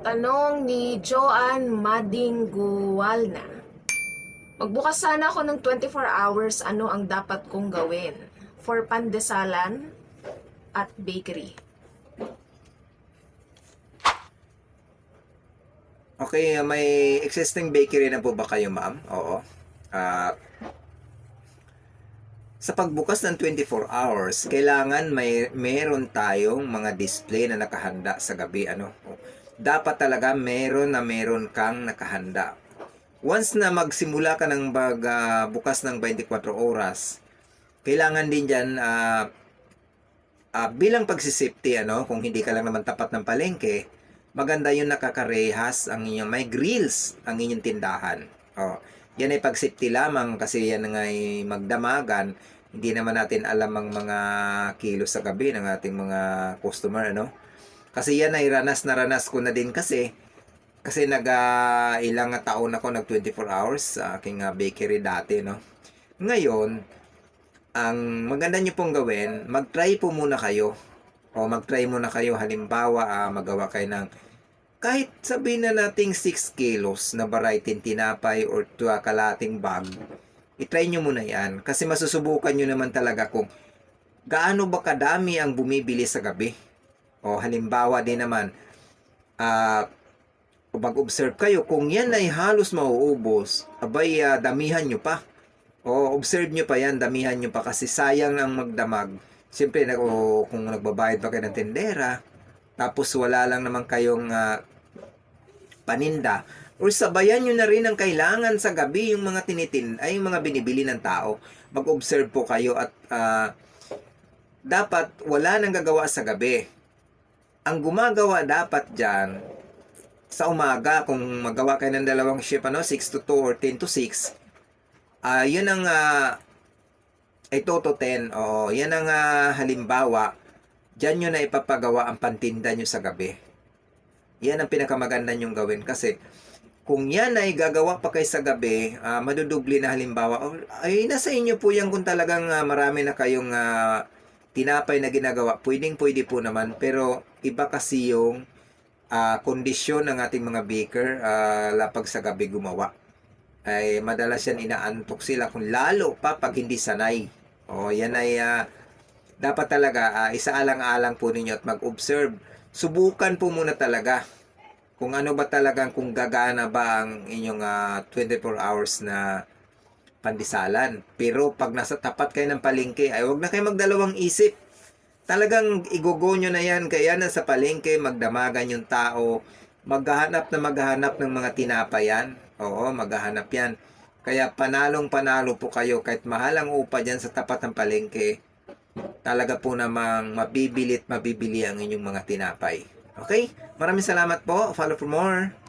Tanong ni Joanne Madingualna. Magbukas sana ako ng 24 hours, ano ang dapat kong gawin? For pandesalan at bakery. Okay, may existing bakery na po ba kayo, ma'am? Oo. Ah, sa pagbukas ng 24 hours, kailangan may meron tayong mga display na nakahanda sa gabi, ano? Dapat talaga meron na meron kang nakahanda. Once na magsimula ka ng bag, ah, bukas ng 24 oras, kailangan din diyan ah, ah, bilang pagsisafety, ano, kung hindi ka lang naman tapat ng palengke, maganda yung nakakarehas ang inyong may grills ang inyong tindahan. Oh, yan ay pag-safety lamang kasi yan ay magdamagan. Hindi naman natin alam ang mga kilos sa gabi ng ating mga customer, ano? Kasi yan ay ranas na ranas ko na din kasi kasi nag ah, ilang taon ako nag 24 hours sa aking ah, bakery dati, no? Ngayon, ang maganda nyo pong gawin, mag-try po muna kayo. O mag-try muna kayo. Halimbawa ah, magawa kayo ng kahit sabihin na nating 6 kilos na variety tinapay or 2 kalating bag itry nyo muna yan. Kasi masusubukan nyo naman talaga kung gaano ba kadami ang bumibili sa gabi o halimbawa din naman kung mag-observe kayo kung yan ay halos mauubos abay ah, damihan nyo pa o observe nyo pa yan damihan nyo pa kasi sayang ang magdamag Siyempre, nag, o, kung nagbabayad pa kayo ng tendera, tapos wala lang naman kayong ah, paninda, or sabayan nyo na rin ang kailangan sa gabi yung mga tinitin, ay yung mga binibili ng tao. Mag-observe po kayo at ah, dapat wala nang gagawa sa gabi. Ang gumagawa dapat dyan, sa umaga, kung magawa kayo ng dalawang shift, ano, 6 to 2 or 10 to 6, ah yun ang ah, ay Toto 10, oo, yan ang ah, halimbawa, dyan nyo na ipapagawa ang pantinda nyo sa gabi. Yan ang pinakamaganda nyong gawin kasi kung yan ay gagawa pa kayo sa gabi, ah, madudubli na halimbawa, o, ay nasa inyo po yan kung talagang ah, marami na kayong ah, tinapay na ginagawa, pwedeng pwede po naman, pero iba kasi yung ah, kondisyon ng ating mga baker ah, lapag sa gabi gumawa ay madalas yan inaantok sila kung lalo pa pag hindi sanay. O yan ay ah, dapat talaga ah, isaalang-alang po ninyo at mag-observe. Subukan po muna talaga kung ano ba talagang kung gagana ba ang inyong ah, 24 hours na pandisalan. Pero pag nasa tapat kayo ng palengke, ay wag na kayo magdalawang isip. Talagang igogo nyo na yan, kaya na sa palengke, magdamagan yung tao, maghahanap na maghahanap ng mga tinapayan. Oo, maghahanap yan. Kaya panalong panalo po kayo kahit mahal ang upa dyan sa tapat ng palengke. Talaga po namang mabibili at mabibili ang inyong mga tinapay. Okay? Maraming salamat po. Follow for more.